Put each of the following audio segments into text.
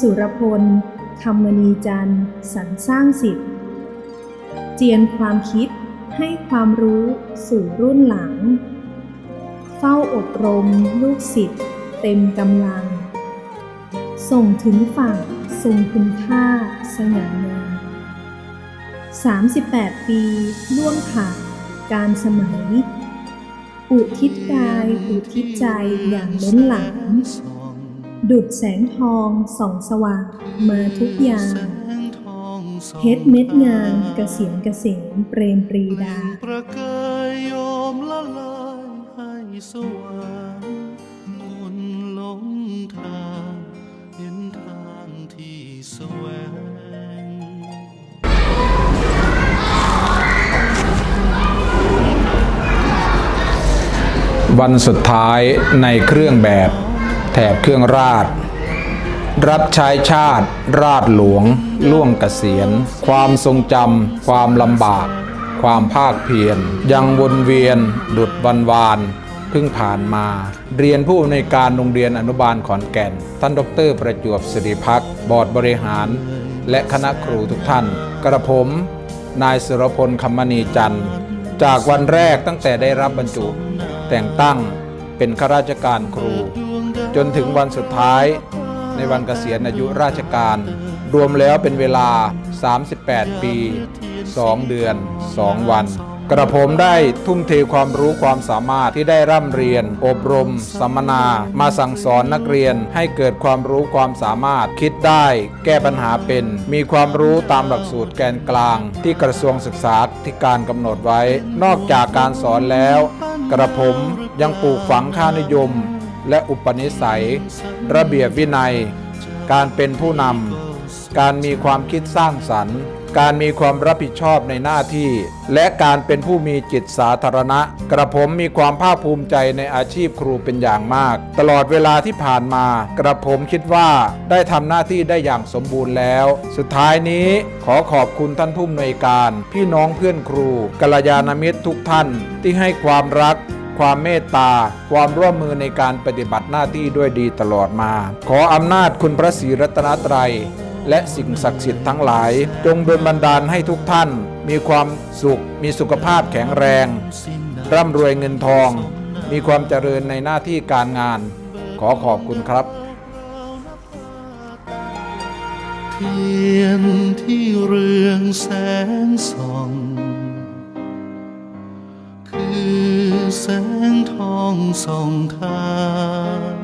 สุรพลคำมณีจันทร์สรรสร้างสิทธิ์ เจียนความคิดให้ความรู้สู่รุ่นหลัง เฝ้าอบรมลูกศิษย์เต็มกำลัง ส่งถึงฝั่งทรงคุณค่าสง่างาม38 ปีล่วงผ่านการสมัย อุทิศกาย อุทิศใจอย่างล้นหลาม ดุดแสงทองส่องสว่างมาทุกอย่างเพชรเม็ดงามเกษียณเกษมเปรมปรีดาประกายโยมละลายให้สว่างคนหลงทางเห็นทางที่แสวงวันสุดท้ายในเครื่องแบบแถบเครื่องราช รับใช้ชาติ ราชหลวง ล่วงเกษียณ ความทรงจำความลำบาก ความภาคเพียร ยังวนเวียน ดุดวันวานเพิ่งผ่านมา เรียนผู้อำนวยการโรงเรียนอนุบาลขอนแก่น ท่านดร ประจวบสิริพักบอร์ดบริหาร และคณะครูทุกท่าน กระผม นายสุรพลคำมณีจันทร์ จากวันแรกตั้งแต่ได้รับบรรจุ แต่งตั้งเป็นข้าราชการครู จนถึงวันสุดท้ายในวันเกษียณอายุราชการ รวมแล้วเป็นเวลา 38 ปี 2 เดือน 2 วัน กระผมได้ทุ่มเทความรู้ความสามารถที่ได้ร่ำเรียน อบรม สัมมนา มาสั่งสอนนักเรียนให้เกิดความรู้ความสามารถ คิดได้ แก้ปัญหาเป็น มีความรู้ตามหลักสูตรแกนกลาง ที่กระทรวงศึกษาธิการกำหนดไว้ นอกจากการสอนแล้ว กระผมยังปลูกฝังค่านิยม และอุปนิสัย ระเบียบวินัย การเป็นผู้นำการมีความคิดสร้างสรรค์ การมีความรับผิดชอบในหน้าที่ และการเป็นผู้มีจิตสาธารณะ กระผมมีความภาคภูมิใจในอาชีพครูเป็นอย่างมาก ตลอดเวลาที่ผ่านมา กระผมคิดว่าได้ทำหน้าที่ได้อย่างสมบูรณ์แล้ว สุดท้ายนี้ขอขอบคุณท่านผู้อำนวยการ พี่น้องเพื่อนครูกัลยาณมิตรทุกท่านที่ให้ความรัก ความเมตตา ความร่วมมือในการปฏิบัติหน้าที่ด้วยดีตลอดมา ขออำนาจคุณพระศรีรัตนตรัย และสิ่งศักดิ์สิทธิ์ทั้งหลาย จงดลบันดาลให้ทุกท่าน มีความสุข มีสุขภาพแข็งแรง ร่ำรวยเงินทอง มีความเจริญในหน้าที่การงาน ขอขอบคุณครับเทียนที่เรืองแสงส่อง แสงทองส่องทาง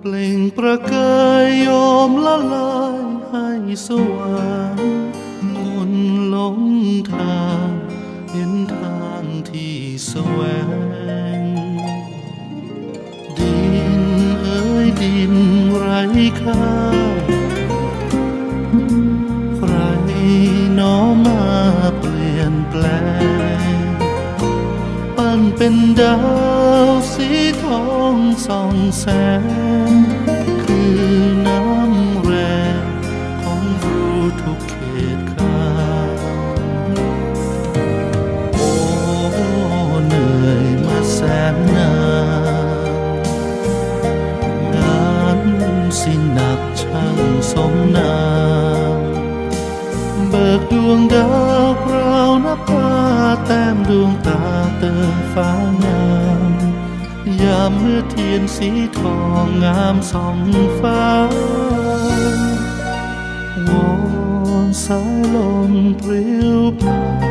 เปล่งประกายโยมละลายให้สว่างคนหลงทางเห็นทางที่แสวง ดินเอ้ยดินไร้ค่า เป็นดาวสีทองส่องแสง คือน้ำแรงของครูทุกเขตข้าโอ้เหนื่อยมาแสนนานงานสิหนักช่างสมนามเบิกดวงดาวพราวนับตา มดวงตาเติมฟ้างาม ยามเมื่อเทียนสีทองงามสองฟ้าวอนสายลมพริ้วผ่าน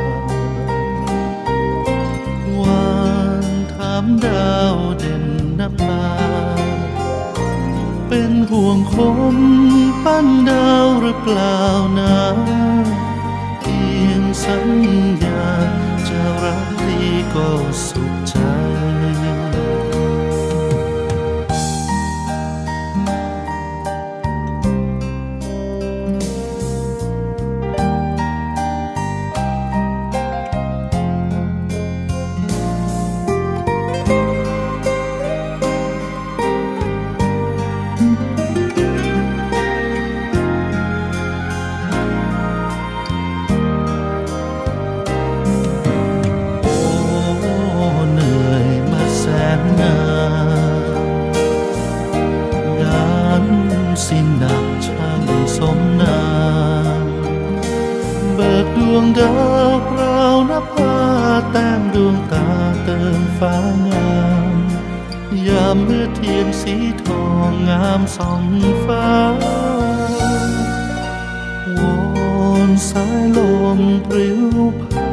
วานถามดาวเด่นนภาเป็นห่วงคมปั้นดาวหรือเปล่านะเพียงสัญญา สุขใจ สิ้นหนักช่างสมนามเบิกดวงดาวเปล่านภาแต้มดวงตาเติมฟ้างามยามเมื่อเทียนสีทองงามสองฟ้าวอนสายลมปลิวพัา